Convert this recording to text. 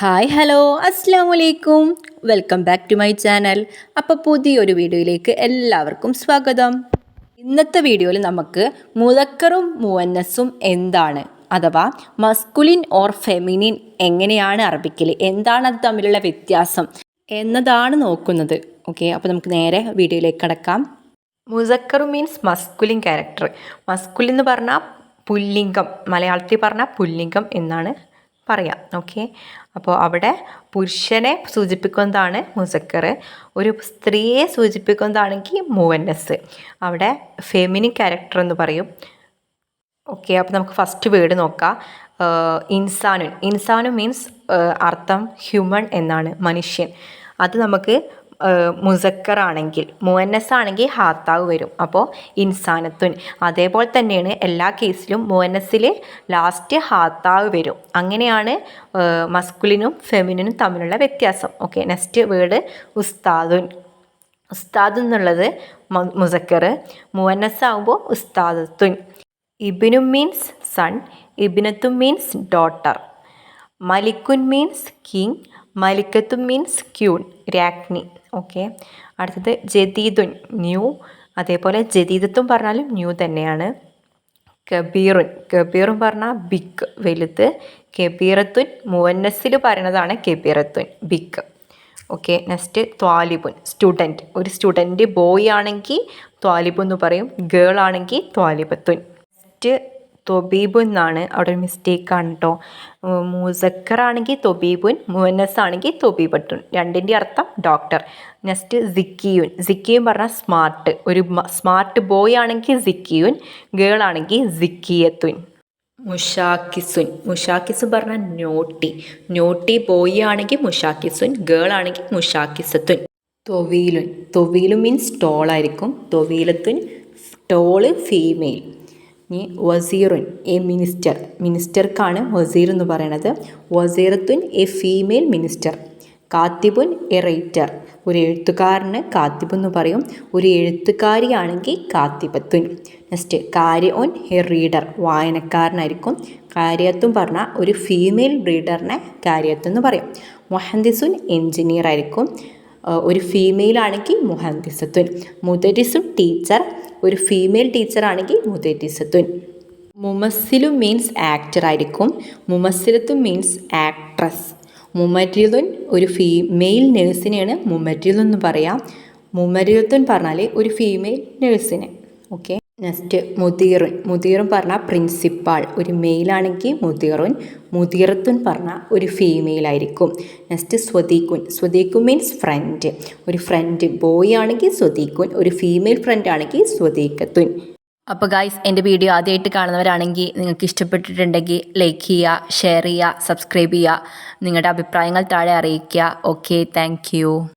Hi hello അസ്സാം വലൈക്കും welcome back to my channel. അപ്പോൾ പുതിയൊരു വീഡിയോയിലേക്ക് എല്ലാവർക്കും സ്വാഗതം. ഇന്നത്തെ വീഡിയോയിൽ നമുക്ക് മുതക്കറും മുവന്നസും എന്താണ്? അഥവാ മസ്കുലിൻ ഓർ ഫെമിനിൻ എങ്ങനെയാണ് അറബിക്കിൽ എന്താണ് അത് തമ്മിലുള്ള വ്യത്യാസം? എന്നതാണ് നോക്കുന്നത്. ഓക്കെ അപ്പോൾ നമുക്ക് നേരെ വീഡിയോയിലേക്ക് കടക്കാം. മുസക്കറു മീൻസ് മസ്കുലിൻ ക്യാരക്ടർ. മസ്കുലിൻ എന്ന് പറഞ്ഞാൽ പുല്ലിംഗം. മലയാളത്തിൽ പറഞ്ഞാൽ പുല്ലിംഗം എന്നാണ് പറയാം. ഓക്കെ അപ്പോൾ അവിടെ പുരുഷനെ സൂചിപ്പിക്കുന്നതാണ് മുസക്കർ. ഒരു സ്ത്രീയെ സൂചിപ്പിക്കുന്നതാണെങ്കിൽ മൂവന്നസ് അവിടെ ഫെമിനി ക്യാരക്ടർ എന്ന് പറയും. ഓക്കെ അപ്പോൾ നമുക്ക് ഫസ്റ്റ് വേർഡ് നോക്കാം. ഇൻസാനുൻ ഇൻസാനു. മീൻസ് അർത്ഥം ഹ്യൂമൺ എന്നാണ്. മനുഷ്യൻ. അത് നമുക്ക് മുസക്കർ ആണെങ്കിൽ മുവന്നസ് ആണെങ്കിൽ ഹാത്താവ് വരും. അപ്പോൾ ഇൻസാനത്തുൻ. അതേപോലെ തന്നെയാണ് എല്ലാ കേസിലും മുവന്നസിൽ ലാസ്റ്റ് ഹാത്താവ് വരും. അങ്ങനെയാണ് മസ്കുലിനും ഫെമിനിനും തമ്മിലുള്ള വ്യത്യാസം. ഓക്കെ നെക്സ്റ്റ് വേർഡ് ഉസ്താദുൻ. ഉസ്താദ് എന്നുള്ളത് മുസക്കർ. മുവന്നസ് ആകുമ്പോൾ ഉസ്താദത്തുൻ. ഇബിനു മീൻസ് സൺ ഇബിനത്തും മീൻസ് ഡോട്ടർ. മലിക്കുൻ മീൻസ് കിങ് മലിക്കത്തും മീൻസ് ക്യൂൺ രാജ്ഞി. ഓക്കെ. അടുത്തത് ജദീദുൻ ന്യൂ. അതേപോലെ ജദീദത്തും പറഞ്ഞാലും ന്യൂ തന്നെയാണ്. കബീറുൻ കബീറുൻ പറഞ്ഞാൽ ബിഗ് വലുത്. കബീറത്തുൻ മുവന്നസിൽ പറയുന്നതാണ് കബീറത്തുൻ ബിഗ് ഓക്കെ നെക്സ്റ്റ് ത്വാലിബുൻ സ്റ്റുഡന്റ് ഒരു സ്റ്റുഡന്റ് ബോയ് ആണെങ്കിൽ ത്വാലിബു എന്ന് പറയും ഗേൾ ആണെങ്കിൽ ത്വാലിബത്തുൻ. നെക്സ്റ്റ് തൊബീബു എന്നാണ് അവിടെ ഒരു മിസ്റ്റേക്കാണ് കേട്ടോ മൂസക്കറാണെങ്കിൽ തൊബീബുൻ മുവനസ് ആണെങ്കിൽ തൊബീബട്ടുൻ രണ്ടിന്റെ അർത്ഥം ഡോക്ടർ നെക്സ്റ്റ് സിക്കിയുൻ. സിക്കിയുൻ പറഞ്ഞാൽ സ്മാർട്ട് ഒരു സ്മാർട്ട് ബോയ് ആണെങ്കിൽ സിക്കിയുൻ ഗേൾ ആണെങ്കിൽ സിക്കിയത്തുൻ. മുഷാക്കിസുൻ. മുഷാക്കിസ് പറഞ്ഞാൽ നോട്ടി നോട്ടി ബോയ് ആണെങ്കിൽ മുഷാക്കിസുൻ ഗേൾ ആണെങ്കിൽ മുഷാക്കിസത്തുൻ. തൊവീലുൻ. തൊവീലു മീൻസ് ടോളായിരിക്കും തൊവീലത്തുൻ ടോൾ ഫീമെയിൽ ഇനി വസീറുൻ എ മിനിസ്റ്റർ. മിനിസ്റ്റർക്കാണ് വസീർ എന്ന് പറയണത്. വസീറത്തുൻ എ ഫീമെയിൽ മിനിസ്റ്റർ. കാത്തിബുൻ എ റൈറ്റർ. ഒരു എഴുത്തുകാരന് കാത്തിബ് എന്ന് പറയും. ഒരു എഴുത്തുകാരിയാണെങ്കിൽ കാത്തിബത്തുൻ. നെക്സ്റ്റ് കാര്യ ഓൻ എ റീഡർ. വായനക്കാരനായിരിക്കും. കാര്യത്തും പറഞ്ഞാൽ ഒരു ഫീമെയിൽ റീഡറിനെ കാര്യത്തെന്ന് പറയും. മൊഹന്ദിസുൻ എൻജിനീയർ ആയിരിക്കും ഒരു ഫീമെയിൽ ആണെങ്കിൽ മുഹന്ദിസത്തുൻ. മുദരിസും ടീച്ചർ. ഒരു ഫീമെയിൽ ടീച്ചറാണെങ്കിൽ മുതേറ്റിസത്തുൻ മുമസിലു മീൻസ് ആക്ടർ ആയിരിക്കും. മുമസ്സിലത്തും മീൻസ് ആക്ട്രസ് മുമരിതുൻ ഒരു ഫീമെയിൽ നേഴ്സിനെയാണ് മുമരിതു എന്ന് പറയാം. മുമരിതുൻ പറഞ്ഞാൽ ഒരു ഫീമെയിൽ നേഴ്സിനെ ഓക്കെ നെക്സ്റ്റ് മുതിറുൻ മുതിറുൻ പറഞ്ഞാൽ പ്രിൻസിപ്പാൾ ഒരു മെയിലാണെങ്കിൽ മുതിറുൻ മുദീറത്തുൻ പറഞ്ഞാൽ ഒരു ഫീമെയിൽ ആയിരിക്കും. നെക്സ്റ്റ് സ്വദീക്കുൻ സ്വദീക്കു മീൻസ് ഫ്രണ്ട് ഒരു ഫ്രണ്ട് ബോയ് ആണെങ്കിൽ സ്വദീക്കുൻ ഒരു ഫീമെയിൽ ഫ്രണ്ട് ആണെങ്കിൽ സ്വദീക്കത്തുൻ അപ്പോൾ ഗായ്സ് എന്റെ വീഡിയോ ആദ്യമായിട്ട് കാണുന്നവരാണെങ്കിൽ നിങ്ങൾക്ക് ഇഷ്ടപ്പെട്ടിട്ടുണ്ടെങ്കിൽ ലൈക്ക് ചെയ്യുക ഷെയർ ചെയ്യുക സബ്സ്ക്രൈബ് ചെയ്യുക. നിങ്ങളുടെ അഭിപ്രായങ്ങൾ താഴെ അറിയിക്കുക. Okay thank